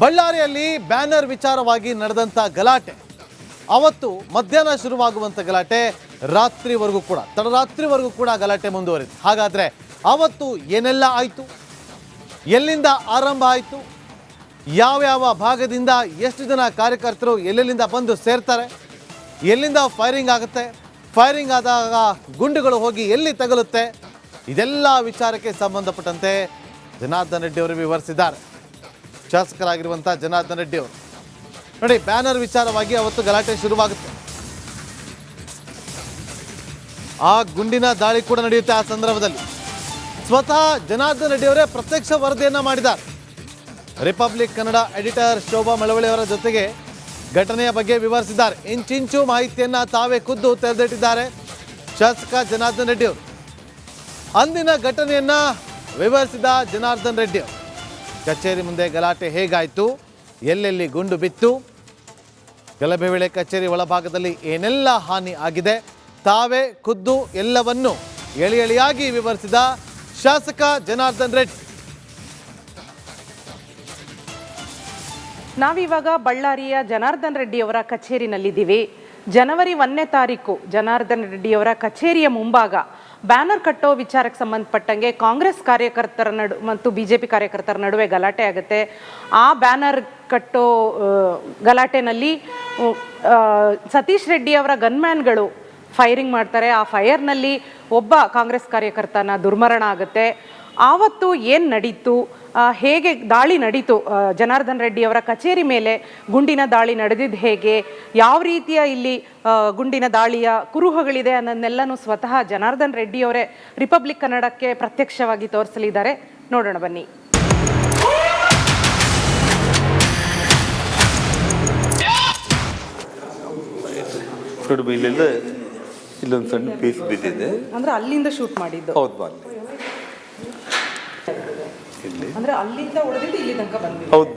ಬಳ್ಳಾರಿಯಲ್ಲಿ ಬ್ಯಾನರ್ ವಿಚಾರವಾಗಿ ನಡೆದಂಥ ಗಲಾಟೆ. ಅವತ್ತು ಮಧ್ಯಾಹ್ನ ಶುರುವಾಗುವಂಥ ಗಲಾಟೆ, ರಾತ್ರಿವರೆಗೂ ಕೂಡ ತಡರಾತ್ರಿವರೆಗೂ ಕೂಡ ಗಲಾಟೆ ಮುಂದುವರಿತು. ಹಾಗಾದ್ರೆ ಅವತ್ತು ಏನೆಲ್ಲ ಆಯಿತು? ಎಲ್ಲಿಂದ ಆರಂಭ ಆಯಿತು? ಯಾವ್ಯಾವ ಭಾಗದಿಂದ ಎಷ್ಟು ಜನ ಕಾರ್ಯಕರ್ತರು ಎಲ್ಲೆಲ್ಲಿಂದ ಬಂದು ಸೇರ್ತಾರೆ? ಎಲ್ಲಿಂದ ಫೈರಿಂಗ್ ಆಗುತ್ತೆ? ಫೈರಿಂಗ್ ಆದಾಗ ಗುಂಡುಗಳು ಹೋಗಿ ಎಲ್ಲಿ ತಗಲುತ್ತೆ? ಇದೆಲ್ಲ ವಿಚಾರಕ್ಕೆ ಸಂಬಂಧಪಟ್ಟಂತೆ ಜನಾರ್ದನ್ ರೆಡ್ಡಿ ಅವರು ವಿವರಿಸಿದ್ದಾರೆ. ಶಾಸಕರಾಗಿರುವಂಥ ಜನಾರ್ದನ್ ರೆಡ್ಡಿ ಅವರು. ನೋಡಿ, ಬ್ಯಾನರ್ ವಿಚಾರವಾಗಿ ಅವತ್ತು ಗಲಾಟೆ ಶುರುವಾಗುತ್ತೆ. ಆ ಗುಂಡಿನ ದಾಳಿ ಕೂಡ ನಡೆಯುತ್ತೆ ಆ ಸಂದರ್ಭದಲ್ಲಿ. ಸ್ವತಃ ಜನಾರ್ದನ್ ರೆಡ್ಡಿ ಅವರೇ ಪ್ರತ್ಯಕ್ಷ ವರದಿಯನ್ನ ಮಾಡಿದ್ದಾರೆ. ರಿಪಬ್ಲಿಕ್ ಕನ್ನಡ ಎಡಿಟರ್ ಶೋಭಾ ಮಳವಳ್ಳಿ ಅವರ ಜೊತೆಗೆ ಘಟನೆಯ ಬಗ್ಗೆ ವಿವರಿಸಿದ್ದಾರೆ. ಇಂಚಿಂಚು ಮಾಹಿತಿಯನ್ನ ತಾವೇ ಖುದ್ದು ತೆರೆದಿಟ್ಟಿದ್ದಾರೆ ಶಾಸಕ ಜನಾರ್ದನ್ ರೆಡ್ಡಿ ಅವರು. ಅಂದಿನ ಘಟನೆಯನ್ನ ವಿವರಿಸಿದ ಜನಾರ್ದನ್ ರೆಡ್ಡಿ ಅವರು. ಕಚೇರಿ ಮುಂದೆ ಗಲಾಟೆ ಹೇಗಾಯಿತು? ಎಲ್ಲೆಲ್ಲಿ ಗುಂಡು ಬಿತ್ತು? ಗಲಭೆ ವೇಳೆ ಕಚೇರಿ ಒಳಭಾಗದಲ್ಲಿ ಏನೆಲ್ಲ ಹಾನಿ ಆಗಿದೆ? ತಾವೇ ಖುದ್ದು ಎಲ್ಲವನ್ನು ಎಳಿ ಎಳಿಯಾಗಿ ವಿವರಿಸಿದ ಶಾಸಕ ಜನಾರ್ದನ್ ರೆಡ್ಡಿ. ನಾವಿವಾಗ ಬಳ್ಳಾರಿಯ ಜನಾರ್ದನ್ ರೆಡ್ಡಿ ಅವರ ಕಚೇರಿನಲ್ಲಿದ್ದೀವಿ. ಜನವರಿ ಒಂದನೇ ತಾರೀಕು ಜನಾರ್ದನ್ ರೆಡ್ಡಿಯವರ ಕಚೇರಿಯ ಮುಂಭಾಗ. ಬ್ಯಾನರ್ ಕಟ್ಟೋ ವಿಚಾರಕ್ಕೆ ಸಂಬಂಧಪಟ್ಟಂಗೆ ಕಾಂಗ್ರೆಸ್ ಕಾರ್ಯಕರ್ತರ ನಡು ಮತ್ತು ಬಿ ಜೆ ಪಿ ಕಾರ್ಯಕರ್ತರ ನಡುವೆ ಗಲಾಟೆ ಆಗುತ್ತೆ. ಆ ಬ್ಯಾನರ್ ಕಟ್ಟೋ ಗಲಾಟೆನಲ್ಲಿ ಸತೀಶ್ ರೆಡ್ಡಿ ಅವರ ಗನ್ಮ್ಯಾನ್ಗಳು ಫೈರಿಂಗ್ ಮಾಡ್ತಾರೆ. ಆ ಫೈರ್ನಲ್ಲಿ ಒಬ್ಬ ಕಾಂಗ್ರೆಸ್ ಕಾರ್ಯಕರ್ತನ ದುರ್ಮರಣ ಆಗುತ್ತೆ. ಆವತ್ತು ಏನು ನಡೀತು? ಹೇಗೆ ದಾಳಿ ನಡೀತು? ಜನಾರ್ದನ್ ರೆಡ್ಡಿ ಅವರ ಕಚೇರಿ ಮೇಲೆ ಗುಂಡಿನ ದಾಳಿ ನಡೆದಿದ್ದು ಹೇಗೆ? ಯಾವ ರೀತಿಯ ಇಲ್ಲಿ ಗುಂಡಿನ ದಾಳಿಯ ಕುರುಹಗಳಿದೆ ಅನ್ನೋದನ್ನೆಲ್ಲನೂ ಸ್ವತಃ ಜನಾರ್ದನ್ ರೆಡ್ಡಿ ಅವರೇ ರಿಪಬ್ಲಿಕ್ ಕನ್ನಡಕ್ಕೆ ಪ್ರತ್ಯಕ್ಷವಾಗಿ ತೋರಿಸಲಿದ್ದಾರೆ. ನೋಡೋಣ ಬನ್ನಿ. ಇಲ್ಲೊಂದು ಸಣ್ಣ ಪೀಸ್ ಬಿದ್ದಿದೆ. ಅಂದ್ರೆ ಅಲ್ಲಿಂದ ಶೂಟ್ ಮಾಡಿದ್ದು. ಹೌದು ಇಲ್ಲಿ ಬಂದಿದೆ. ಹೌದು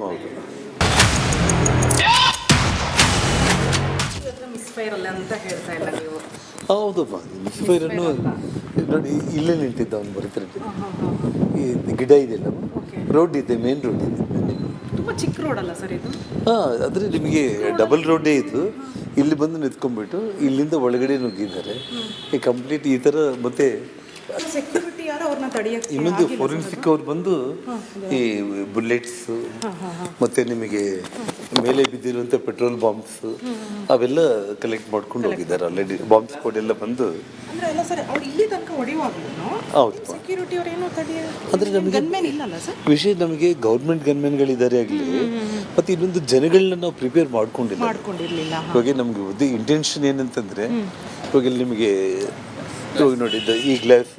ಹೌದಪ್ಪ ಹೌದು ಮಿಸ್ಫೈರ್ ಅನ್ನು ಹೌದು ನೋಡಿ ಇಲ್ಲೇ ನಿಂತಿದ್ದ ಅವ್ನು ಬರ್ತಾರೆ ಈ ಗಿಡ ಇದೆಯಲ್ಲ ರೋಡ್ ಇದೆ ಮೇನ್ ರೋಡ್ ಇದೆ. ಚಿಕ್ಕ ರೋಡ್ ಅಲ್ಲ ಸರ್ ಇದು? ಹಾಂ ಆದರೆ ನಿಮಗೆ ಡಬಲ್ ರೋಡೇ ಇತ್ತು ಇಲ್ಲಿ ಬಂದು ನಿಂತ್ಕೊಂಡ್ಬಿಟ್ಟು ಇಲ್ಲಿಂದ ಒಳಗಡೆ ನುಗ್ಗಿದ್ದಾರೆ. ಈ ಕಂಪ್ಲೀಟ್ ಈ ಥರ ಮತ್ತೆ ತಡೆಯಕ್ಕೆ ಇನ್ನೊಂದು ಫೋರೆನ್ಸಿಕ್ ಅವ್ರು ಬಂದು ಈ ಬುಲೆಟ್ಸ್ ಮತ್ತೆ ನಿಮಗೆ ಮೇಲೆ ಬಿದ್ದಿರುವಂಥ ಪೆಟ್ರೋಲ್ ಬಾಂಬ್ಸ್ ಅವೆಲ್ಲ ಕಲೆಕ್ಟ್ ಮಾಡ್ಕೊಂಡು ಹೋಗಿದ್ದಾರೆ ಆಲ್ರೆಡಿ ಬಾಂಬ್ ಸ್ಕ್ವಾಡ್ ಎಲ್ಲ ಬಂದು ಅಂದ್ರೆ ನಮಗೆ ವಿಷಯ ನಮಗೆ ಗೌರ್ಮೆಂಟ್ ಗನ್ಮೆನ್ಗಳಿದ್ದಾರೆ ಆಗಲಿ ಮತ್ತೆ ಇನ್ನೊಂದು ಜನಗಳನ್ನ ನಾವು ಪ್ರಿಪೇರ್ ಮಾಡ್ಕೊಂಡಿಲ್ಲ. ಇವಾಗ ನಮ್ಗೆ ಇಂಟೆನ್ಷನ್ ಏನಂತಂದ್ರೆ ಇವಾಗ ನಿಮಗೆ ಹೋಗಿ ನೋಡಿ ಈ ಗ್ಲಾಸ್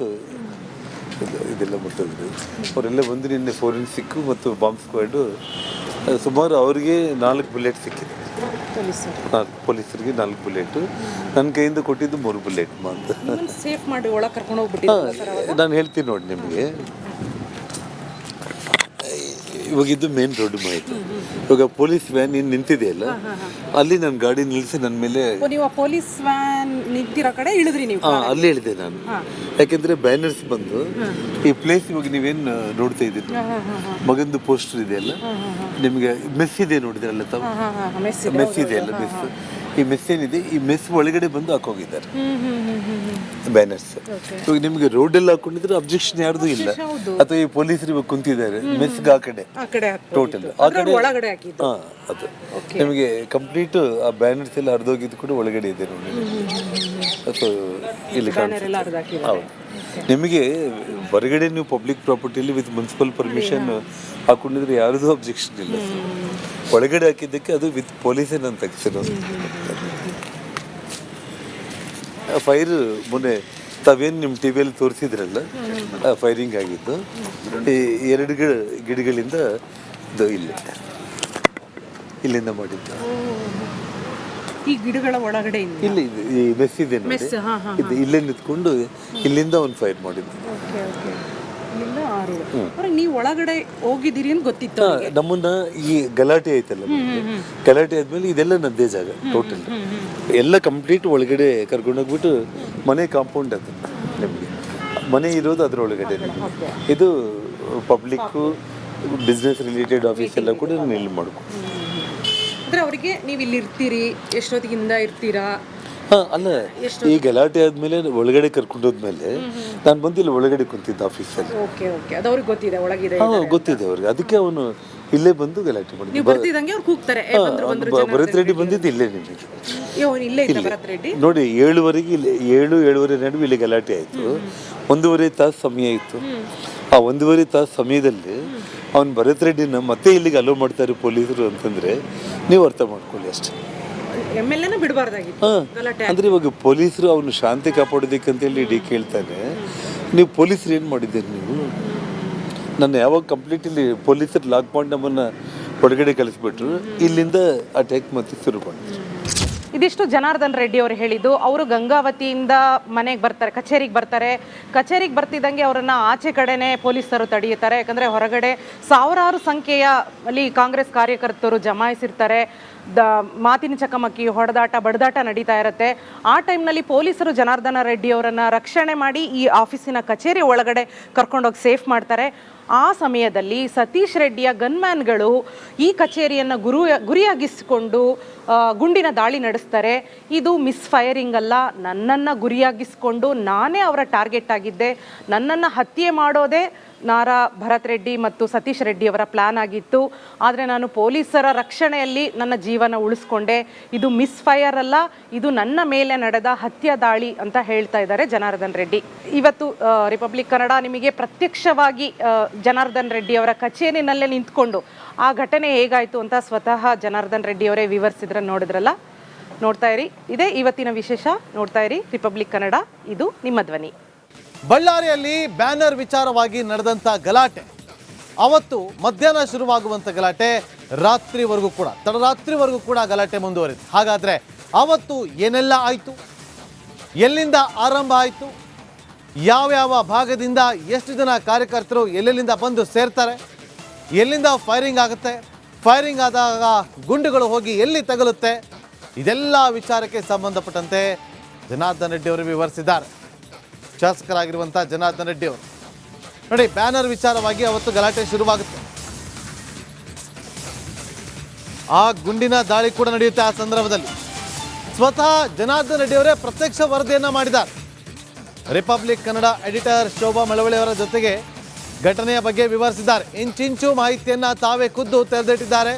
ಇದೆಲ್ಲ ಮುಟ್ಟೋದು ಅವರೆಲ್ಲ ಬಂದು ನಿನ್ನೆ ಫೋರೆನ್ಸಿಕ್ ಮತ್ತು ಬಾಂಬ್ ಸ್ಕ್ವಾಡು ಸುಮಾರು ಅವರಿಗೆ ನಾಲ್ಕು ಬುಲೆಟ್ ಸಿಕ್ಕಿದೆ. ನಾಲ್ಕು ಪೊಲೀಸರಿಗೆ ನಾಲ್ಕು ಬುಲೆಟ್ ನನ್ನ ಕೈಯಿಂದ ಕೊಟ್ಟಿದ್ದು ಮೂರು ಬುಲೆಟ್ ಅಂತ ಸೇಫ್ ಮಾಡಿ ಒಳಗೆ ಕರ್ಕೊಂಡು ಹೋಗ್ಬಿಟ್ಟು ನಾನು ಹೇಳ್ತೀನಿ ನೋಡಿ ನಿಮಗೆ. ಇವಾಗ ಇದು ಮೇನ್ ರೋಡ್ ಮಾಹಿತಿ. ಇವಾಗ ಪೊಲೀಸ್ ವ್ಯಾನ್ ಏನು ನಿಂತಿದೆಯಲ್ಲ ಅಲ್ಲಿ ನನ್ನ ಗಾಡಿ ನಿಲ್ಲಿಸಿ ನನ್ನ ಮೇಲೆ ಪೊಲೀಸ್ ವ್ಯಾನ್ ನಿಂತಿರೋ ಕಡೆ ಇಳಿದ್ರಿ ನೀವು. ಹಾ ಅಲ್ಲಿ ಹೇಳಿದೆ ನಾನು. ಯಾಕೆಂದ್ರೆ ಬ್ಯಾನರ್ಸ್ ಬಂದು ಈ ಪ್ಲೇಸ್ ಇವಾಗ ನೀವೇನು ನೋಡ್ತಾ ಇದ್ದೀರಿ? ಮಗಂದು ಪೋಸ್ಟರ್ ಇದೆಯಲ್ಲ ನಿಮಗೆ ಮೆಸ್ ಇದೆ ನೋಡಿದ್ರಲ್ಲ ತಾವು? ಮೆಸ್ ಇದೆ. ಅಲ್ಲ ಮೆಸ್ ಈ ಮೆಸ್ ಏನಿದೆ? ಈ ಮೆಸ್ ಒಳಗಡೆ ಬಂದು ಹಾಕೋಗಿದ್ದಾರೆ. ಬ್ಯಾನರ್ಸ್ ಇವಾಗ ನಿಮಗೆ ರೋಡ್ ಎಲ್ಲ ಹಾಕೊಂಡಿದ್ರೆ ಅಬ್ಜೆಕ್ಷನ್ ಯಾರ್ದು ಇಲ್ಲ. ಅಥವಾ ಈ ಪೊಲೀಸರು ಇವಾಗ ಕುಂತಿದ್ದಾರೆ. ಮೆಸ್ಗೆ ಆ ಕಡೆ. ಆ ಕಡೆ ಹಾಕ್ಬೋದು. ಟೋಟಲ್ ಆ ಕಡೆ ಹಾ ಅದು. ನಿಮಗೆ ಕಂಪ್ಲೀಟ್ ಆ ಬ್ಯಾನರ್ಸ್ ಎಲ್ಲ ಹರಿದೋಗಿದ್ದು ಕೂಡ ಒಳಗಡೆ ಇದೆ ನೋಡಿ. ಸೊ ಇಲ್ಲಿ. ಹೌದು. ನಿಮಗೆ ಹೊರಗಡೆ ನೀವು ಪಬ್ಲಿಕ್ ಪ್ರಾಪರ್ಟಿಲಿ ವಿತ್ ಮುನ್ಸಿಪಲ್ ಪರ್ಮಿಷನ್ ಹಾಕೊಂಡಿದ್ರೆ ಯಾರದೂ ಅಬ್ಜೆಕ್ಷನ್ ಇಲ್ಲ. ಒಳಗಡೆ ಹಾಕಿದ್ದಕ್ಕೆ ಅದು ವಿತ್ ಪೊಲೀಸ್ ಅಂತ ತೆಗ್ಸಿರೋದು ಫೈರ್ ಮೊನ್ನೆ ತಾವೇನು ನಿಮ್ಮ ಟಿ ವಿಯಲ್ಲಿ ತೋರಿಸಿದ್ರಲ್ಲ? ಫೈರಿಂಗ್ ಆಗಿದ್ದು. ಈ ಎರಡು ಗಿಡ ಗಿಡಗಳಿಂದ ಇದು ಇಲ್ಲಿ ಇಲ್ಲಿಂದ ಮಾಡಿದ್ದು. ಈ ಗಿಡಗಳ ಒಳಗಡೆ ಇಂದ ಇಲ್ಲಿ ಈ ಮೆಸ್ ಇದೆ ನೋಡಿ. ಇದು ಇಲ್ಲೇ ನಿಂತ್ಕೊಂಡು ಇಲ್ಲಿಂದ ಒಂದು ಫೈರ್ ಅವ್ರಿಗೆ ನೀವು ಒಳಗಡೆ ಹೋಗಿದ್ದೀರಿ ಅಂತ ಗೊತ್ತಿತ್ತು ನಮ್ಮನ್ನ ಈ ಗಲಾಟೆ ಐತಲ್ಲ ಗಲಾಟೆ ಆದ್ಮೇಲೆ ಇದೆಲ್ಲ ನದ್ದೇ ಜಾಗ ಟೋಟಲ್ ಎಲ್ಲ ಕಂಪ್ಲೀಟ್ ಒಳಗಡೆ ಕರ್ಕೊಂಡೋಗ್ಬಿಟ್ಟು ಮನೆ ಕಾಂಪೌಂಡ್ ಅದು ನಿಮಗೆ. ಮನೆ ಇರೋದು ಅದ್ರ ಒಳಗಡೆ ಇದು ಪಬ್ಲಿಕ್ಕು ಬಿಸ್ನೆಸ್ ರಿಲೇಟೆಡ್ ಆಫೀಸ್ ಎಲ್ಲ ಕೂಡ ಇಲ್ಲಿ ಮಾಡ್ಕೊ ಅಂದ್ರೆ ಅವರಿಗೆ ನೀವು ಇಲ್ಲಿ ಇರ್ತೀರಿ ಎಷ್ಟೊತ್ತಿಗಿಂದ ಇರ್ತೀರಾ? ಹಾ ಅಲ್ಲ ಈ ಗಲಾಟೆ ಆದ್ಮೇಲೆ ಒಳಗಡೆ ಕರ್ಕೊಂಡು ಹೋದ್ಮೇಲೆ ನಾನು ಬಂದಿಲ್ಲ ಒಳಗಡೆ ಕುಂತಿದ್ದ ಆಫೀಸಲ್ಲಿ ಓಕೆ ಓಕೆ. ಅದು ಅವ್ರಿಗೆ ಗೊತ್ತಿದೆ ಒಳಗಿದೆ ಹಾ ಗೊತ್ತಿದೆ ಅವ್ರಿಗೆ. ಅದಕ್ಕೆ ಅವನು ಇಲ್ಲೇ ಬಂದು ಗಲಾಟೆ ನೀವು ಬರ್ತಿದಂಗೆ ಅವ್ರು ಕೂಗ್ತಾರೆ. ಏ, ಬಂದ್ರು ಬಂದ್ರು ಭರತ್ ರೆಡ್ಡಿ ಬಂದಿದ್ದು ಇಲ್ಲೇ ನಿಮಗೆ. ಏ, ಅವ್ನು ಇಲ್ಲೇ ಇದ್ದ ಭರತ್ ರೆಡ್ಡಿ? ನೋಡಿ ಏಳುವರೆಗೆ ಇಲ್ಲಿ ಏಳು ಏಳುವರೆ ನಡುವೆ ಇಲ್ಲಿ ಗಲಾಟೆ ಆಯಿತು. ಒಂದೂವರೆ ತಾಸು ಸಮಯ ಇತ್ತು. ಆ ಒಂದೂವರೆ ತಾಸು ಸಮಯದಲ್ಲಿ ಅವ್ನು ಭರತ್ ರೆಡ್ಡಿನ ಮತ್ತೆ ಇಲ್ಲಿಗೆ ಅಲೋ ಮಾಡ್ತಾರೆ ಪೊಲೀಸರು ಅಂತಂದ್ರೆ ನೀವು ಅರ್ಥ ಮಾಡ್ಕೊಳ್ಳಿ ಅಷ್ಟೇ. ಹಾ ಅಂದ್ರೆ ಇವಾಗ ಪೊಲೀಸರು ಅವನು ಶಾಂತಿ ಕಾಪಾಡೋದಕ್ಕಂತೇಳಿ ಡಿ ಕೇಳ್ತಾನೆ. ನೀವು ಪೊಲೀಸರು ಏನು ಮಾಡಿದ್ದೀರಿ ನೀವು? ನನ್ನ ಯಾವಾಗ ಕಂಪ್ಲೀಟ್ ಇಲ್ಲಿ ಪೊಲೀಸರು ಲಾಕ್ ಮಾಡಿ ನಮ್ಮನ್ನ ಹೊರಗಡೆ ಕಳಿಸ್ಬಿಟ್ರು ಇಲ್ಲಿಂದ ಅಟ್ಯಾಕ್ ಮತ್ತೆ ಶುರು ಮಾಡಿದ್ರು ಇದಿಷ್ಟು ಜನಾರ್ದನ್ ರೆಡ್ಡಿ ಅವರು ಹೇಳಿದ್ದು. ಅವರು ಗಂಗಾವತಿಯಿಂದ ಮನೆಗೆ ಬರ್ತಾರೆ, ಕಚೇರಿಗೆ ಬರ್ತಾರೆ. ಕಚೇರಿಗೆ ಬರ್ತಿದ್ದಂಗೆ ಅವರನ್ನ ಆಚೆ ಕಡೆನೆ ಪೊಲೀಸರು ತಡೆಯುತ್ತಾರೆ. ಯಾಕಂದ್ರೆ ಹೊರಗಡೆ ಸಾವಿರಾರು ಸಂಖ್ಯೆಯ ಅಲ್ಲಿ ಕಾಂಗ್ರೆಸ್ ಕಾರ್ಯಕರ್ತರು ಜಮಾಯಿಸಿರ್ತಾರೆ. ದ ಮಾತಿನ ಚಕಮಕಿ, ಹೊಡೆದಾಟ, ಬಡದಾಟ ನಡೀತಾ ಇರುತ್ತೆ. ಆ ಟೈಮ್ನಲ್ಲಿ ಪೊಲೀಸರು ಜನಾರ್ದನ ರೆಡ್ಡಿ ಅವರನ್ನು ರಕ್ಷಣೆ ಮಾಡಿ ಈ ಆಫೀಸಿನ ಕಚೇರಿ ಒಳಗಡೆ ಕರ್ಕೊಂಡೋಗಿ ಸೇಫ್ ಮಾಡ್ತಾರೆ. ಆ ಸಮಯದಲ್ಲಿ ಸತೀಶ್ ರೆಡ್ಡಿಯ ಗನ್ಮ್ಯಾನ್ಗಳು ಈ ಕಚೇರಿಯನ್ನು ಗುರು, ಗುರಿಯಾಗಿಸಿಕೊಂಡು ಗುಂಡಿನ ದಾಳಿ ನಡೆಸ್ತಾರೆ. ಇದು ಮಿಸ್ ಫೈರಿಂಗ್ ಅಲ್ಲ. ನನ್ನನ್ನು ಗುರಿಯಾಗಿಸಿಕೊಂಡು ನಾನೇ ಅವರ ಟಾರ್ಗೆಟ್ ಆಗಿದ್ದೆ. ನನ್ನನ್ನು ಹತ್ಯೆ ಮಾಡೋದೇ ನಾರಾ ಭರತ್ ರೆಡ್ಡಿ ಮತ್ತು ಸತೀಶ್ ರೆಡ್ಡಿ ಅವರ ಪ್ಲಾನ್ ಆಗಿತ್ತು. ಆದರೆ ನಾನು ಪೊಲೀಸರ ರಕ್ಷಣೆಯಲ್ಲಿ ನನ್ನ ಜೀವನ ಉಳಿಸ್ಕೊಂಡೆ. ಇದು ಮಿಸ್ ಫೈರ್ ಅಲ್ಲ, ಇದು ನನ್ನ ಮೇಲೆ ನಡೆದ ಹತ್ಯೆ ದಾಳಿ ಅಂತ ಹೇಳ್ತಾ ಇದ್ದಾರೆ ಜನಾರ್ದನ್ ರೆಡ್ಡಿ. ಇವತ್ತು ರಿಪಬ್ಲಿಕ್ ಕನ್ನಡ ನಿಮಗೆ ಪ್ರತ್ಯಕ್ಷವಾಗಿ ಜನಾರ್ದನ್ ರೆಡ್ಡಿ ಅವರ ಕಚೇರಿನಲ್ಲೇ ನಿಂತ್ಕೊಂಡು, ಆ ಘಟನೆ ಹೇಗಾಯಿತು ಅಂತ ಸ್ವತಃ ಜನಾರ್ದನ್ ರೆಡ್ಡಿ ಅವರೇ ವಿವರಿಸಿದ್ರೆ ನೋಡಿದ್ರಲ್ಲ? ನೋಡ್ತಾ ಇರಿ. ಇದೇ ಇವತ್ತಿನ ವಿಶೇಷ. ನೋಡ್ತಾ ಇರಿ ರಿಪಬ್ಲಿಕ್ ಕನ್ನಡ ಇದು ನಿಮ್ಮ ಧ್ವನಿ. ಬಳ್ಳಾರಿಯಲ್ಲಿ ಬ್ಯಾನರ್ ವಿಚಾರವಾಗಿ ನಡೆದಂಥ ಗಲಾಟೆ. ಅವತ್ತು ಮಧ್ಯಾಹ್ನ ಶುರುವಾಗುವಂಥ ಗಲಾಟೆ, ರಾತ್ರಿವರೆಗೂ ಕೂಡ ತಡರಾತ್ರಿವರೆಗೂ ಕೂಡ ಗಲಾಟೆ ಮುಂದುವರಿತು. ಹಾಗಾದ್ರೆ ಅವತ್ತು ಏನೆಲ್ಲ ಆಯಿತು? ಎಲ್ಲಿಂದ ಆರಂಭ ಆಯಿತು? ಯಾವ್ಯಾವ ಭಾಗದಿಂದ ಎಷ್ಟು ಜನ ಕಾರ್ಯಕರ್ತರು ಎಲ್ಲೆಲ್ಲಿಂದ ಬಂದು ಸೇರ್ತಾರೆ? ಎಲ್ಲಿಂದ ಫೈರಿಂಗ್ ಆಗುತ್ತೆ? ಫೈರಿಂಗ್ ಆದಾಗ ಗುಂಡುಗಳು ಹೋಗಿ ಎಲ್ಲಿ ತಗಲುತ್ತೆ? ಇದೆಲ್ಲ ವಿಚಾರಕ್ಕೆ ಸಂಬಂಧಪಟ್ಟಂತೆ ಜನಾರ್ದನ್ ರೆಡ್ಡಿ ಅವರು ವಿವರಿಸಿದ್ದಾರೆ. ಶಾಸಕರಾಗಿರುವಂಥ ಜನಾರ್ದನ್ ರೆಡ್ಡಿ ಅವರು. ನೋಡಿ, ಬ್ಯಾನರ್ ವಿಚಾರವಾಗಿ ಅವತ್ತು ಗಲಾಟೆ ಶುರುವಾಗುತ್ತೆ. ಆ ಗುಂಡಿನ ದಾಳಿ ಕೂಡ ನಡೆಯುತ್ತೆ ಆ ಸಂದರ್ಭದಲ್ಲಿ. ಸ್ವತಃ ಜನಾರ್ದನ್ ರೆಡ್ಡಿ ಅವರೇ ಪ್ರತ್ಯಕ್ಷ ವರದಿಯನ್ನ ಮಾಡಿದ್ದಾರೆ. ರಿಪಬ್ಲಿಕ್ ಕನ್ನಡ ಎಡಿಟರ್ ಶೋಭಾ ಮಳವಳ್ಳಿ ಅವರ ಜೊತೆಗೆ ಘಟನೆಯ ಬಗ್ಗೆ ವಿವರಿಸಿದ್ದಾರೆ. ಇಂಚಿಂಚು ಮಾಹಿತಿಯನ್ನ ತಾವೇ ಖುದ್ದು ತೆರೆದಿಟ್ಟಿದ್ದಾರೆ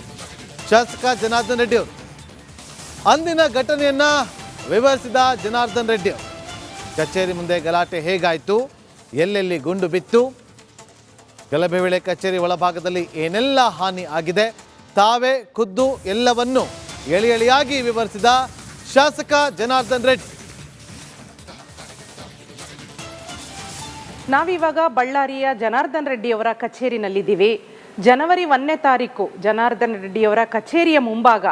ಶಾಸಕ ಜನಾರ್ದನ್ ರೆಡ್ಡಿ ಅವರು. ಅಂದಿನ ಘಟನೆಯನ್ನ ವಿವರಿಸಿದ ಜನಾರ್ದನ್ ರೆಡ್ಡಿ ಅವರು. ಕಚೇರಿ ಮುಂದೆ ಗಲಾಟೆ ಹೇಗಾಯಿತು? ಎಲ್ಲೆಲ್ಲಿ ಗುಂಡು ಬಿತ್ತು? ಗಲಭೆ ವೇಳೆ ಕಚೇರಿ ಒಳಭಾಗದಲ್ಲಿ ಏನೆಲ್ಲ ಹಾನಿ ಆಗಿದೆ? ತಾವೇ ಖುದ್ದು ಎಲ್ಲವನ್ನು ಎಳಿ ಎಳಿಯಾಗಿ ವಿವರಿಸಿದ ಶಾಸಕ ಜನಾರ್ದನ್ ರೆಡ್ಡಿ. ನಾವಿವಾಗ ಬಳ್ಳಾರಿಯ ಜನಾರ್ದನ್ ರೆಡ್ಡಿಯವರ ಕಚೇರಿನಲ್ಲಿದ್ದೀವಿ. ಜನವರಿ ಒಂದನೇ ತಾರೀಕು ಜನಾರ್ದನ್ ರೆಡ್ಡಿಯವರ ಕಚೇರಿಯ ಮುಂಭಾಗ.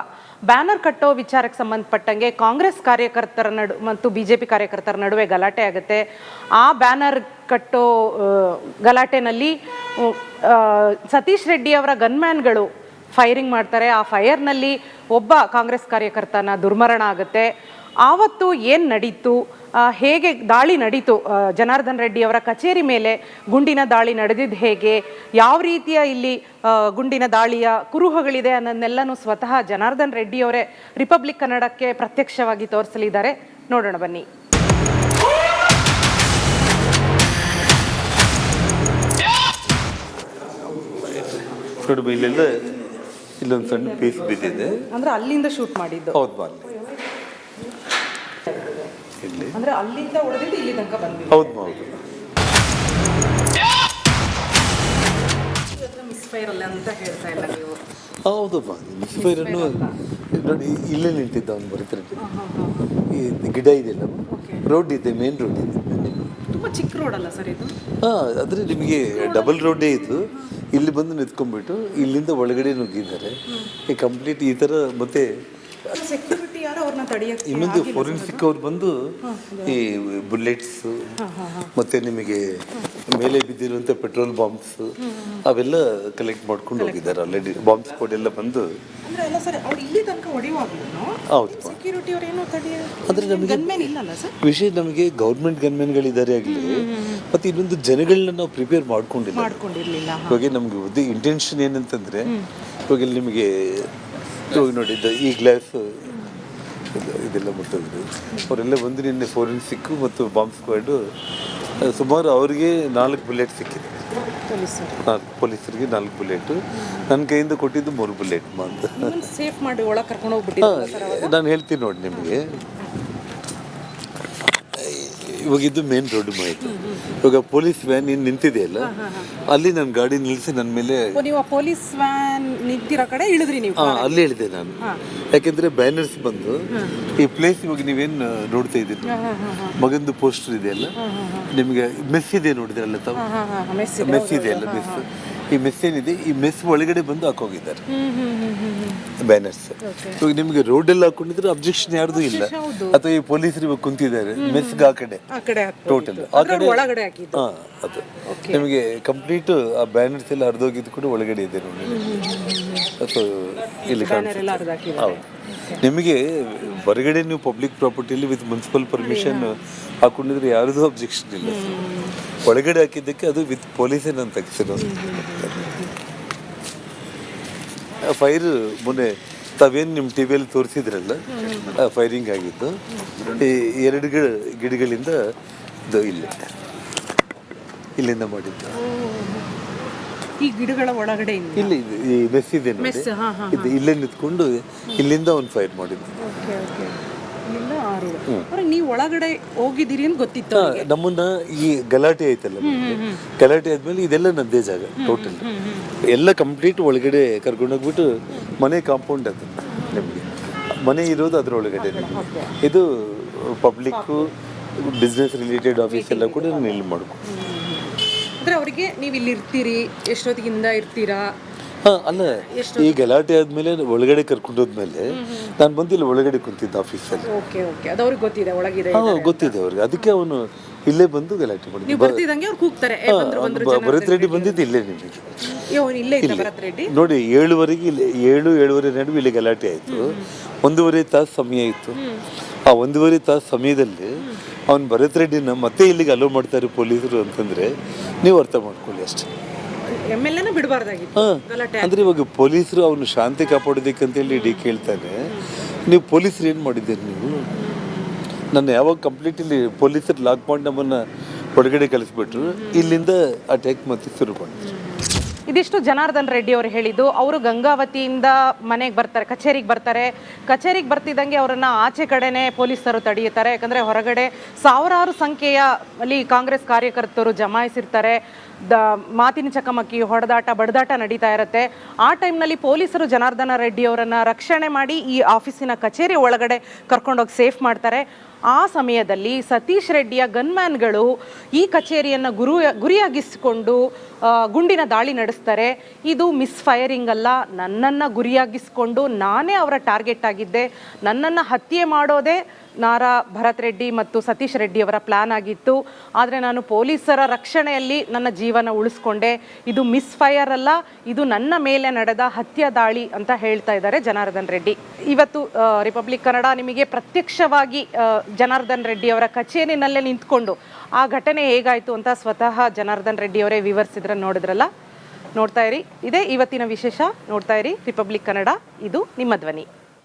ಬ್ಯಾನರ್ ಕಟ್ಟೋ ವಿಚಾರಕ್ಕೆ ಸಂಬಂಧಪಟ್ಟಂಗೆ ಕಾಂಗ್ರೆಸ್ ಕಾರ್ಯಕರ್ತರ ನಡು ಮತ್ತು ಬಿಜೆಪಿ ಕಾರ್ಯಕರ್ತರ ನಡುವೆ ಗಲಾಟೆ ಆಗುತ್ತೆ. ಆ ಬ್ಯಾನರ್ ಕಟ್ಟೋ ಗಲಾಟೆನಲ್ಲಿ ಸತೀಶ್ ರೆಡ್ಡಿ ಅವರ ಗನ್ಮ್ಯಾನ್ಗಳು ಫೈರಿಂಗ್ ಮಾಡ್ತಾರೆ. ಆ ಫೈರ್ನಲ್ಲಿ ಒಬ್ಬ ಕಾಂಗ್ರೆಸ್ ಕಾರ್ಯಕರ್ತನ ದುರ್ಮರಣ ಆಗುತ್ತೆ. ಆವತ್ತು ಏನು ನಡೀತು? ಹೇಗೆ ದಾಳಿ ನಡೀತು? ಜನಾರ್ದನ್ ರೆಡ್ಡಿ ಅವರ ಕಚೇರಿ ಮೇಲೆ ಗುಂಡಿನ ದಾಳಿ ನಡೆದಿದ್ದು ಹೇಗೆ? ಯಾವ ರೀತಿಯ ಇಲ್ಲಿ ಗುಂಡಿನ ದಾಳಿಯ ಕುರುಹುಗಳಿದೆ ಅನ್ನೋದನ್ನೆಲ್ಲನೂ ಸ್ವತಃ ಜನಾರ್ದನ್ ರೆಡ್ಡಿ ಅವರೇ ರಿಪಬ್ಲಿಕ್ ಕನ್ನಡಕ್ಕೆ ಪ್ರತ್ಯಕ್ಷವಾಗಿ ತೋರಿಸಲಿದ್ದಾರೆ. ನೋಡೋಣ ಬನ್ನಿ. ಇಲ್ಲೊಂದು ಸಣ್ಣ ಪೀಸ್ ಬಿದ್ದಿದೆ. ಅಂದ್ರೆ ಅಲ್ಲಿಂದ ಶೂಟ್ ಮಾಡಿದ್ದು. ಹೌದು ಬಾ ಅಲ್ಲಿ. ಇಲ್ಲಿ ಅಂದ್ರೆ ಅಲ್ಲಿಂದ ಹೊಡೆದಿದ್ದು ಇಲ್ಲಿ ತನಕ ಬಂದ್ವಿ ಹೌದು ಹೌದು. ಮಿಸ್ಫೈರ್ ಅಲ್ಲ ಅಂತ ಹೇಳ್ತಾ ಇಲ್ಲ ನೀವು. ಹೌದಪ್ಪ ಮಿಸ್ಫೈರನ್ನು ನೋಡಿ ಇಲ್ಲೇ ನಿಂತಿದ್ದ ಅವ್ನು ಬರ್ತಾರೆ ಈ ಗಿಡ ಇದೆಯಲ್ಲ ರೋಡ್ ಇದೆ ಮೇನ್ ರೋಡ್ ಇದೆ. ತುಂಬಾ ಚಿಕ್ಕ ರೋಡ್ ಅಲ್ಲ ಸರ್ ಇದು? ಹಾಂ ಆದರೆ ನಿಮಗೆ ಡಬಲ್ ರೋಡೇ ಇತ್ತು ಇಲ್ಲಿ ಬಂದು ನಿಂತ್ಕೊಂಡ್ಬಿಟ್ಟು ಇಲ್ಲಿಂದ ಒಳಗಡೆ ನುಗ್ಗಿದ್ದಾರೆ. ಈ ಕಂಪ್ಲೀಟ್ ಈ ಥರ ಮತ್ತೆ ಅವ್ರನ್ನ ತಡೆಯಕ್ಕೆ ಇನ್ನೊಂದು ಫೋರೆನ್ಸಿಕ್ ಅವ್ರು ಬಂದು ಈ ಬುಲೆಟ್ಸ್ ಮತ್ತೆ ನಿಮಗೆ ಮೇಲೆ ಬಿದ್ದಿರುವಂಥ ಪೆಟ್ರೋಲ್ ಬಾಂಬ್ಸ್ ಅವೆಲ್ಲ ಕಲೆಕ್ಟ್ ಮಾಡ್ಕೊಂಡು ಹೋಗಿದ್ದಾರೆ ಆಲ್ರೆಡಿ ಬಾಂಬ್ಸ್ ಸ್ಕ್ವಾಡ್ ಎಲ್ಲ ಬಂದು ಅಂದ್ರೆ ನಮಗೆ ವಿಷಯ ನಮಗೆ ಗೌರ್ಮೆಂಟ್ ಗನ್ಮೆನ್ಗಳಿದ್ದಾರೆ ಆಗಲಿ ಮತ್ತೆ ಇನ್ನೊಂದು ಜನಗಳನ್ನ ನಾವು ಪ್ರಿಪೇರ್ ಮಾಡ್ಕೊಂಡಿಲ್ಲ. ಇವಾಗ ನಮ್ಗೆ ಇಂಟೆನ್ಷನ್ ಏನಂತಂದ್ರೆ ಇವಾಗ ನಿಮಗೆ ನೋಡಿ ಈ ಗ್ಲಾಸ್ ಇದೆಲ್ಲ ಮುಟ್ಟಿದ್ರು ಅವರೆಲ್ಲ ಬಂದು ನಿನ್ನೆ ಫೋರೆನ್ಸಿಕ್ ಮತ್ತು ಬಾಂಬ್ ಸ್ಕ್ವಾಡು ಸುಮಾರು ಅವರಿಗೆ ನಾಲ್ಕು ಬುಲೆಟ್ ಸಿಕ್ಕಿದೆ. ನಾಲ್ಕು ಪೊಲೀಸರಿಗೆ ನಾಲ್ಕು ಬುಲೆಟು ನನ್ನ ಕೈಯಿಂದ ಕೊಟ್ಟಿದ್ದು ಮೂರು ಬುಲೆಟ್ ಅಂತ ಸೇಫ್ ಮಾಡಿ ಒಳಗೆ ಕರ್ಕೊಂಡು ಹೋಗ್ಬಿಟ್ಟು ನಾನು ಹೇಳ್ತೀನಿ ನೋಡಿ ನಿಮಗೆ. ಇವಾಗ ಇದು ಮೇನ್ ರೋಡ್ ಮಾಹಿತಿ. ಇವಾಗ ಪೊಲೀಸ್ ವ್ಯಾನ್ ಏನು ನಿಂತಿದೆಯಲ್ಲ? ಅಲ್ಲಿ ನನ್ನ ಗಾಡಿ ನಿಲ್ಲಿಸಿ ನನ್ನ ಮೇಲೆ ನೀವು ಪೊಲೀಸ್ ವ್ಯಾನ್ ನಿಂತಿರೋ ಕಡೆ ಇಳಿದ್ರಿ ನೀವು ಹಾ ಅಲ್ಲಿ ಹೇಳಿದೆ ನಾನು. ಯಾಕೆಂದ್ರೆ ಬ್ಯಾನರ್ಸ್ ಬಂದು ಈ ಪ್ಲೇಸ್ ಇವಾಗ ನೀವೇನು ನೋಡ್ತಾ ಇದ್ದೀರಿ? ಮಗಂದು ಪೋಸ್ಟರ್ ಇದೆಯಲ್ಲ? ನಿಮಗೆ ಮೆಸ್ ಇದೆ ನೋಡಿದ್ರಲ್ಲ ತಾವು. ಮೆಸ್ ಇದೆಯಲ್ಲ ಮೆಸ್ ಈ ಮೆಸ್ ಏನಿದೆ ಈ ಮೆಸ್ ಒಳಗಡೆ ಬಂದು ಹಾಕೋಗಿದ್ದಾರೆ. ಬ್ಯಾನರ್ಸ್ ಇವಾಗ ನಿಮಗೆ ರೋಡಲ್ಲಿ ಹಾಕೊಂಡಿದ್ರೆ ಅಬ್ಜೆಕ್ಷನ್ ಯಾರ್ದು ಇಲ್ಲ. ಅಥವಾ ಈ ಪೊಲೀಸರು ಇವಾಗ ಕುಂತಿದ್ದಾರೆ ಮೆಸ್ಗೆ ಆ ಕಡೆ. ಟೋಟಲ್ ಆ ಕಡೆ ಹಾ ಅದು. ನಿಮಗೆ ಕಂಪ್ಲೀಟ್ ಆ ಬ್ಯಾನರ್ಸ್ ಎಲ್ಲ ಹರಿದೋಗಿದ್ದು ಕೂಡ ಒಳಗಡೆ ಇದೆ ನೋಡಿ ಇಲ್ಲಿ ಕಾಣಿಸುತ್ತೆ. ಎಲ್ಲ. ಹೌದು. ನಿಮಗೆ ಹೊರಗಡೆ ನೀವು ಪಬ್ಲಿಕ್ ಪ್ರಾಪರ್ಟಿಯಲ್ಲಿ ವಿತ್ ಮುನ್ಸಿಪಲ್ ಪರ್ಮಿಷನ್ ಹಾಕೊಂಡಿದ್ರೆ ಯಾರ್ದು ಅಬ್ಜೆಕ್ಷನ್ ಇಲ್ಲ. ಒಳಗಡೆ ಹಾಕಿದ್ದಕ್ಕೆ ಅದು ವಿತ್ ಪೊಲೀಸ್ ನಾನು ತೆಗೆಸಿರೋದು ಫೈರ್ ಮೊನ್ನೆ ತಾವೇನು ನಿಮ್ಮ ಟಿ ವಿಯಲ್ಲಿ ತೋರಿಸಿದ್ರಲ್ಲ ಫೈರಿಂಗ್ ಆಗಿತ್ತು ಈ ಎರಡು ಗಿಡ ಗಿಡಗಳಿಂದ ಇದು ಇಲ್ಲಿ ಇಲ್ಲಿಂದ ಮಾಡಿದ್ದು. ಈ ಗಿಡಗಳ ಒಳಗಡೆ ಇಲ್ಲಿ ಈ ಮೆಸ್ ಇದೆ ನೋಡಿ ಇದು ಇಲ್ಲೇ ನಿಂತ್ಕೊಂಡು ಇಲ್ಲಿಂದ ಒಂದು ಫೈರ್ ಮಾಡಿದ್ದು. ಆರು. ಅವ್ರಿಗೆ ನೀವು ಒಳಗಡೆ ಹೋಗಿದ್ದೀರಿ ಅಂತ ಗೊತ್ತಿತ್ತು ನಮ್ಮನ್ನ ಈ ಗಲಾಟೆ ಐತಲ್ಲ ಗಲಾಟೆ ಆದ್ಮೇಲೆ ಇದೆಲ್ಲ ನಂದೇ ಜಾಗ ಟೋಟಲ್ ಎಲ್ಲ ಕಂಪ್ಲೀಟ್ ಒಳಗಡೆ ಕರ್ಕೊಂಡೋಗ್ಬಿಟ್ಟು ಮನೆ ಕಾಂಪೌಂಡ್ ಅದು ನಿಮಗೆ. ಮನೆ ಇರೋದು ಅದ್ರ ಒಳಗಡೆ ಇದು ಪಬ್ಲಿಕ್ಕು ಬಿಸ್ನೆಸ್ ರಿಲೇಟೆಡ್ ಆಫೀಸ್ ಎಲ್ಲ ಕೂಡ ಇಲ್ಲಿ ಮಾಡ್ಕೊ ಅಂದ್ರೆ ಅವರಿಗೆ ನೀವು ಇಲ್ಲಿ ಇರ್ತೀರಿ ಎಷ್ಟೊತ್ತಿಗಿಂದ ಇರ್ತೀರಾ? ಹಾ ಅಲ್ಲ. ಈ ಗಲಾಟೆ ಆದ್ಮೇಲೆ ಒಳಗಡೆ ಕರ್ಕೊಂಡೋದ್ಮೇಲೆ ನಾನು ಬಂದಿಲ್ಲ ಒಳಗಡೆ ಕುಂತಿದ್ದ ಆಫೀಸಲ್ಲಿ ಓಕೆ ಓಕೆ. ಅದು ಅವ್ರಿಗೆ ಗೊತ್ತಿದೆ ಒಳಗಿದೆ ಹಾ ಗೊತ್ತಿದೆ ಅವ್ರಿಗೆ. ಅದಕ್ಕೆ ಅವನು ಇಲ್ಲೇ ಬಂದು ಗಲಾಟೆ ನೀವು ಮಾಡಿದ್ದ ಬರ್ತಿದಂಗೆ ಅವ್ರು ಕೂಗ್ತಾರೆ. ಏ, ಬಂದ್ರು ಬಂದ್ರು ಜನ ಭರತ್ ರೆಡ್ಡಿ ಬಂದಿದ್ದು ಇಲ್ಲೇ ನಿಮಗೆ. ಅವ್ನು ಇಲ್ಲೇ ಇದ್ದ ಭರತ್ ರೆಡ್ಡಿ? ನೋಡಿ ಏಳುವರೆಗೆ ಇಲ್ಲಿ ಏಳು ಏಳುವರೆ ನಡುವೆ ಇಲ್ಲಿ ಗಲಾಟೆ ಆಯಿತು. ಒಂದೂವರೆ ತಾಸು ಸಮಯ ಇತ್ತು. ಆ ಒಂದೂವರೆ ತಾಸು ಸಮಯದಲ್ಲಿ ಅವನು ಭರತ್ ರೆಡ್ಡಿನ ಮತ್ತೆ ಇಲ್ಲಿಗೆ ಅಲೋ ಮಾಡ್ತಾರೆ ಪೊಲೀಸರು ಅಂತಂದ್ರೆ ನೀವು ಅರ್ಥ ಮಾಡ್ಕೊಳ್ಳಿ ಅಷ್ಟೇ. ಎಂ ಎಲ್ ಎನ ಬಿಡಬಾರ್ದಾಗಿತ್ತು. ಹಾ. ಅಂದ್ರೆ ಇವಾಗ ಪೊಲೀಸರು ಅವನು ಶಾಂತಿ ಕಾಪಾಡೋದಕ್ಕಂತೇಳಿ ಡಿ ಕೇಳ್ತಾನೆ ನೀವು ಪೊಲೀಸರು ಏನು ಮಾಡಿದ್ದೀರಿ ನೀವು? ನನ್ನ ಯಾವಾಗ ಕಂಪ್ಲೀಟ್ ಇಲ್ಲಿ ಪೊಲೀಸರು ಲಾಕ್ ಮಾಡಿ ನಮ್ಮನ್ನು ಹೊರಗಡೆ ಕಳಿಸ್ಬಿಟ್ರು ಇಲ್ಲಿಂದ ಅಟ್ಯಾಕ್ ಮತ್ತೆ ಶುರು ಮಾಡಿದ್ರು ಇದಿಷ್ಟು ಜನಾರ್ದನ್ ರೆಡ್ಡಿ ಅವರು ಹೇಳಿದ್ದು. ಅವರು ಗಂಗಾವತಿಯಿಂದ ಮನೆಗೆ ಬರ್ತಾರೆ ಕಚೇರಿಗೆ ಬರ್ತಾರೆ. ಕಚೇರಿಗೆ ಬರ್ತಿದ್ದಂಗೆ ಅವರನ್ನ ಆಚೆ ಕಡೆನೆ ಪೊಲೀಸರು ತಡೆಯುತ್ತಾರೆ. ಯಾಕಂದ್ರೆ ಹೊರಗಡೆ ಸಾವಿರಾರು ಸಂಖ್ಯೆಯ ಅಲ್ಲಿ ಕಾಂಗ್ರೆಸ್ ಕಾರ್ಯಕರ್ತರು ಜಮಾಯಿಸಿರ್ತಾರೆ. ದ ಮಾತಿನ ಚಕಮಕಿ, ಹೊಡೆದಾಟ, ಬಡದಾಟ ನಡೀತಾ ಇರುತ್ತೆ. ಆ ಟೈಮ್ನಲ್ಲಿ ಪೊಲೀಸರು ಜನಾರ್ದನ ರೆಡ್ಡಿ ಅವರನ್ನು ರಕ್ಷಣೆ ಮಾಡಿ ಈ ಆಫೀಸಿನ ಕಚೇರಿ ಒಳಗಡೆ ಕರ್ಕೊಂಡೋಗಿ ಸೇಫ್ ಮಾಡ್ತಾರೆ. ಆ ಸಮಯದಲ್ಲಿ ಸತೀಶ್ ರೆಡ್ಡಿಯ ಗನ್ಮ್ಯಾನ್ಗಳು ಈ ಕಚೇರಿಯನ್ನು ಗುರು, ಗುರಿಯಾಗಿಸಿಕೊಂಡು ಗುಂಡಿನ ದಾಳಿ ನಡೆಸ್ತಾರೆ. ಇದು ಮಿಸ್ ಫೈರಿಂಗ್ ಅಲ್ಲ. ನನ್ನನ್ನು ಗುರಿಯಾಗಿಸಿಕೊಂಡು ನಾನೇ ಅವರ ಟಾರ್ಗೆಟ್ ಆಗಿದ್ದೆ. ನನ್ನನ್ನು ಹತ್ಯೆ ಮಾಡೋದೇ ನಾರಾ ಭರತ್ ರೆಡ್ಡಿ ಮತ್ತು ಸತೀಶ್ ರೆಡ್ಡಿ ಅವರ ಪ್ಲಾನ್ ಆಗಿತ್ತು. ಆದರೆ ನಾನು ಪೊಲೀಸರ ರಕ್ಷಣೆಯಲ್ಲಿ ನನ್ನ ಜೀವನ ಉಳಿಸ್ಕೊಂಡೆ. ಇದು ಮಿಸ್ ಫೈರ್ ಅಲ್ಲ, ಇದು ನನ್ನ ಮೇಲೆ ನಡೆದ ಹತ್ಯೆ ದಾಳಿ ಅಂತ ಹೇಳ್ತಾ ಇದ್ದಾರೆ ಜನಾರ್ದನ್ ರೆಡ್ಡಿ. ಇವತ್ತು ರಿಪಬ್ಲಿಕ್ ಕನ್ನಡ ನಿಮಗೆ ಪ್ರತ್ಯಕ್ಷವಾಗಿ ಜನಾರ್ದನ್ ರೆಡ್ಡಿ ಅವರ ಕಚೇರಿನಲ್ಲೇ ನಿಂತ್ಕೊಂಡು, ಆ ಘಟನೆ ಹೇಗಾಯಿತು ಅಂತ ಸ್ವತಃ ಜನಾರ್ದನ್ ರೆಡ್ಡಿ ಅವರೇ ವಿವರಿಸಿದ್ರೆ ನೋಡಿದ್ರಲ್ಲ? ನೋಡ್ತಾ ಇರಿ. ಇದೇ ಇವತ್ತಿನ ವಿಶೇಷ. ನೋಡ್ತಾ ಇರಿ ರಿಪಬ್ಲಿಕ್ ಕನ್ನಡ ಇದು ನಿಮ್ಮ ಧ್ವನಿ.